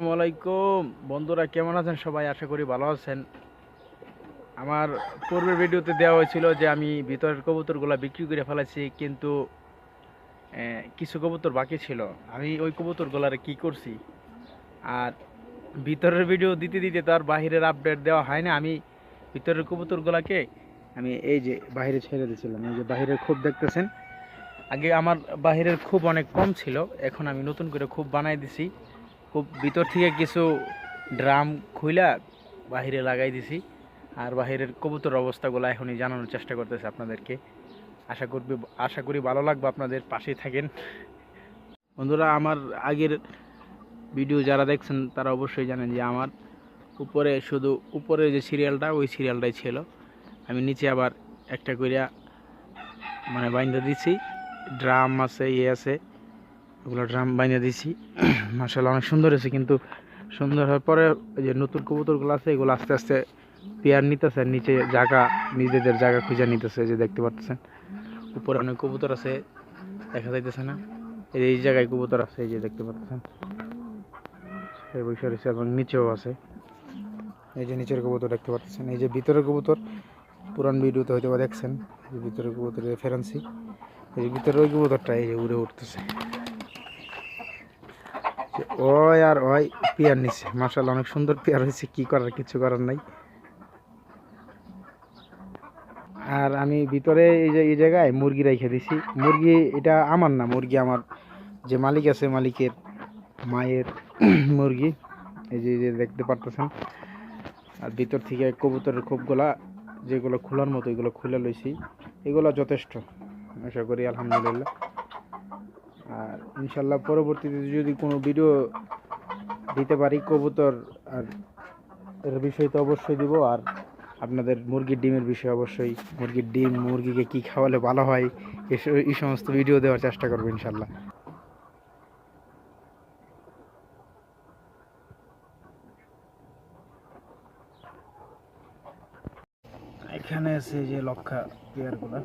আসসালামাইকুম বন্ধুরা, কেমন আছেন? সবাই আশা করি ভালো আছেন। আমার পূর্বের ভিডিওতে দেওয়া হয়েছিল যে আমি ভিতরের কবুতরগুলো বিক্রি করে ফেলেছি, কিন্তু কিছু কবুতর বাকি ছিল। আমি ওই কবুতরগুলার কি করছি? আর ভিতরের ভিডিও দিতে দিতে তার বাহিরের আপডেট দেওয়া হয় না। আমি ভিতরের কবুতরগুলাকে, আমি এই যে বাইরে ছেড়ে দিয়েছিলাম, এই যে বাহিরের খুব দেখতেছেন। আগে আমার বাহিরের খুব অনেক কম ছিল, এখন আমি নতুন করে খুব বানাই দিছি। খুব ভিতর থেকে কিছু ড্রাম খুইলা বাহিরে লাগাই দিছি। আর বাহিরের কবুতর অবস্থাগুলো এখনই জানানোর চেষ্টা করতেছে আপনাদেরকে। আশা করবি, আশা করি ভালো লাগবে আপনাদের পাশেই থাকেন। বন্ধুরা, আমার আগের ভিডিও যারা দেখছেন, তারা অবশ্যই জানেন যে আমার উপরে শুধু উপরে যে সিরিয়ালটা, ওই সিরিয়ালটাই ছিল। আমি নিচে আবার একটা কইরা মানে বাইন্দা দিছি। ড্রাম আছে ইয়ে আছে। ওগুলো ড্রাম বাইন্দা দিছি মার্শাল্লাহ অনেক সুন্দর হয়েছে, কিন্তু সুন্দর হওয়ার পরে ওই যে নতুন কবুতরগুলো আছে, এগুলো আস্তে আস্তে পেয়ার নিতেছে নিচে জায়গা, নিজেদের জায়গা খুঁজে নিতেছে যে দেখতে পাচ্ছেন। উপরে অনেক কবুতর আছে, দেখা যাইতেছে না। এই জায়গায় কবুতর আছে, এই যে দেখতে পাচ্ছেন। বসে রয়েছে এবং নিচেও আছে। এই যে নিচের কবুতর দেখতে পাচ্ছেন। এই যে ভিতরের কবুতর, পুরান ভিডিওতে হয়তো দেখছেন। ভিতরের কবুতর ফেরান্সি এই যে ভিতরের ওই কবুতরটা, এই যে উড়ে উঠতেছে। ওই আর ওই পেয়ার নিছে। মার্শাল্লাহ অনেক সুন্দর পেয়ার হয়েছে, কি করার, কিছু করার নাই। আর আমি ভিতরে এই যে, এই জায়গায় মুরগি রেখে দিছি। মুরগি, এটা আমার না, মুরগি আমার যে মালিক আছে, মালিকের মায়ের মুরগি। এই যে দেখতে পারতেছেন। আর ভিতর থেকে কবুতরের খোপগুলা, যেগুলো খোলার মতো, এগুলো খুলে লইছি। এগুলো যথেষ্ট, আশা করি, আলহামদুলিল্লাহ। ইনশাল্লাহ পরবর্তীতে যদি কোনো ভিডিও দিতে পারি, কবুতর আর এর বিষয় তো অবশ্যই দিব। আর আপনাদের মুরগির ডিমের বিষয়ে অবশ্যই, মুরগির ডিম, মুরগিকে কি খাওয়ালে ভালো হয় এই সমস্ত ভিডিও দেওয়ার চেষ্টা করব ইনশাল্লাহ। এখানে আছে যে লক্ষা পেয়ারগুলা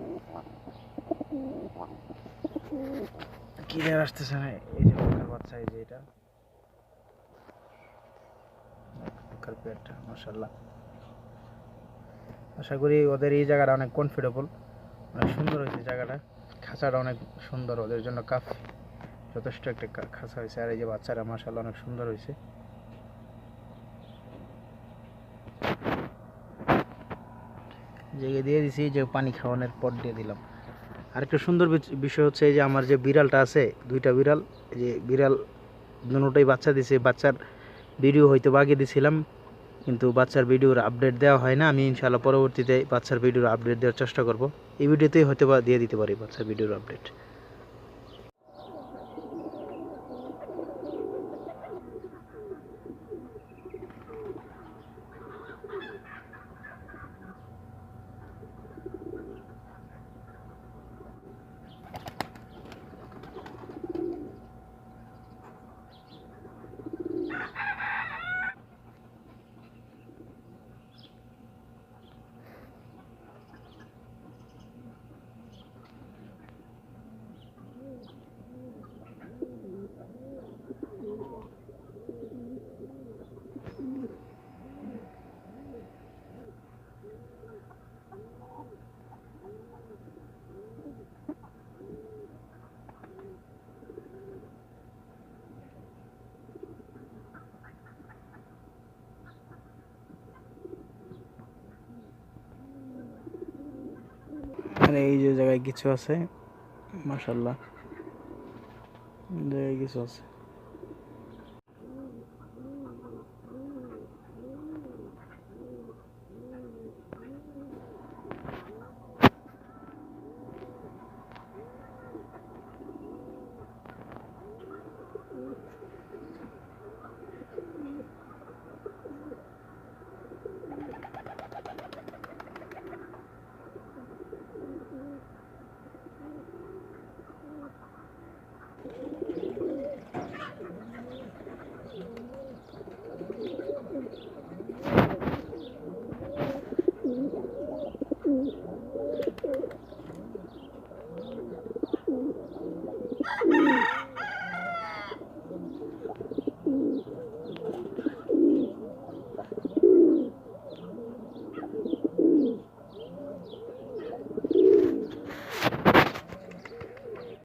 ক্লিয়ার আসতেছে না, এই যে বাচ্চা, এই যে এটা। মাসাল্লাহ আশা করি ওদের এই জায়গাটা অনেক কনফিডেবল অনেক সুন্দর হয়েছে জায়গাটা। খাঁচাটা অনেক সুন্দর, ওদের জন্য কাফ, যথেষ্ট একটা খাঁচা হয়েছে। আর এই যে বাচ্চারা মাসাল্লাহ অনেক সুন্দর হয়েছে। জেগে দিয়ে দিছি, যে পানি খাওয়ানোর পর দিয়ে দিলাম। আরেকটা সুন্দর বিষয় হচ্ছে যে আমার যে বিড়ালটা আছে, দুইটা বিড়াল যে বিড়াল দুটোই বাচ্চা দিছে, বাচ্চার ভিডিও হয়তো বাগিয়ে দিছিলাম, কিন্তু বাচ্চার ভিডিওর আপডেট দেওয়া হয় না। আমি ইনশাআল্লাহ পরবর্তীতে বাচ্চার ভিডিওর আপডেট দেওয়ার চেষ্টা করব। এই ভিডিওতেই হয়তো বা দিয়ে দিতে পারি বাচ্চার ভিডিওর আপডেট আর এই যে জায়গায় কিছু আছে মাশাল্লাহ জায়গায় কিছু আছে। Thank you.